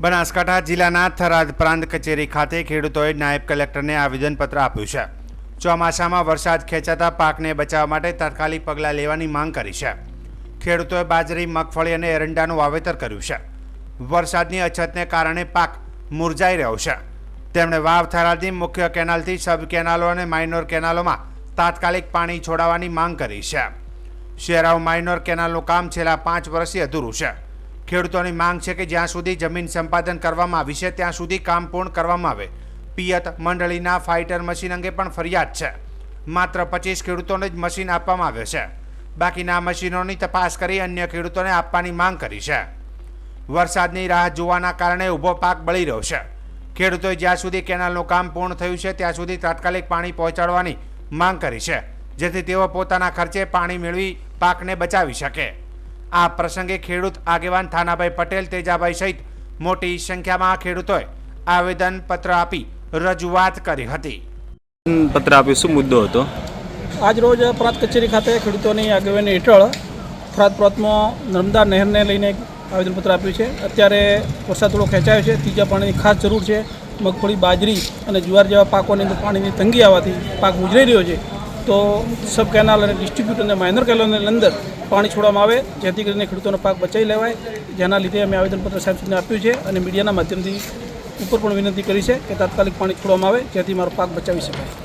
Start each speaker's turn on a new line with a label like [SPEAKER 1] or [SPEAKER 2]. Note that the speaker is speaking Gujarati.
[SPEAKER 1] બનાસકાંઠા જિલ્લાના થરાદ પ્રાંત કચેરી ખાતે ખેડૂતોએ નાયબ કલેક્ટરને આવેદનપત્ર આપ્યું છે. ચોમાસામાં વરસાદ ખેંચાતા પાકને બચાવવા માટે તાત્કાલિક પગલાં લેવાની માંગ કરી છે. ખેડૂતોએ બાજરી, મગફળી અને એરંડાનું વાવેતર કર્યું છે. વરસાદની અછતને કારણે પાક મુરઝાઈ રહ્યો છે. તેમણે વાવ થરાદની મુખ્ય કેનાલથી સબ કેનાલો અને માઇનોર કેનાલોમાં તાત્કાલિક પાણી છોડાવવાની માંગ કરી છે. શેરાવ માઇનોર કેનાલનું કામ છેલ્લા પાંચ વર્ષથી અધૂરું છે. ખેડૂતોની માંગ છે કે જ્યાં સુધી જમીન સંપાદન કરવામાં આવી છે, ત્યાં સુધી કામ પૂર્ણ કરવામાં આવે. પિયત મંડળીના ફાઇટર મશીન અંગે પણ ફરિયાદ છે. માત્ર પચીસ ખેડૂતોને જ મશીન આપવામાં આવે છે. બાકીના મશીનોની તપાસ કરી અન્ય ખેડૂતોને આપવાની માંગ કરી છે. વરસાદની રાહ જોવાના કારણે ઊભો પાક બળી રહ્યો છે. ખેડૂતોએ જ્યાં સુધી કેનાલનું કામ પૂર્ણ થયું છે, ત્યાં સુધી તાત્કાલિક પાણી પહોંચાડવાની માંગ કરી છે, જેથી તેઓ પોતાના ખર્ચે પાણી મેળવી પાકને બચાવી શકે. આ પ્રસંગે ખેડૂત આગેવાન થાનાભાઈ પટેલ તેજાભાઈ સહિત મોટી સંખ્યામાં ખેડૂતોએ આવેદનપત્ર આપી રજૂઆત કરી હતી.
[SPEAKER 2] પત્ર આપ્યું શું મુદ્દો હતો?
[SPEAKER 3] આજ રોજ પ્રાંત કચેરી ખાતે ખેડૂતોની આગેવાની હેઠળ ફરાદ પ્રાંતમાં નર્મદા નહેરને લઈને આવેદનપત્ર આપ્યું છે. અત્યારે વરસાદ થોડો ખેંચાયો છે ત્રીજા પાણીની ખાસ જરૂર છે. મગફળી બાજરી અને જુવાર જેવા પાકોની અંદર પાણીની તંગી આવવાથી પાક ઉજરી રહ્યો છે. તો સબ કેનાલ અને ડિસ્ટ્રીબ્યુટર અને માઇનર કેનાલની અંદર પાણી છોડવામાં આવે, જેથી કરીને ખેડૂતોનો પાક બચાવી લેવાય. જેના લીધે અમે આવેદનપત્ર સાહેબ સુધી આપ્યું છે અને મીડિયાના માધ્યમથી ઉપર પણ વિનંતી કરી છે કે તાત્કાલિક પાણી છોડવામાં આવે, જેથી મારો પાક બચાવી શકાય.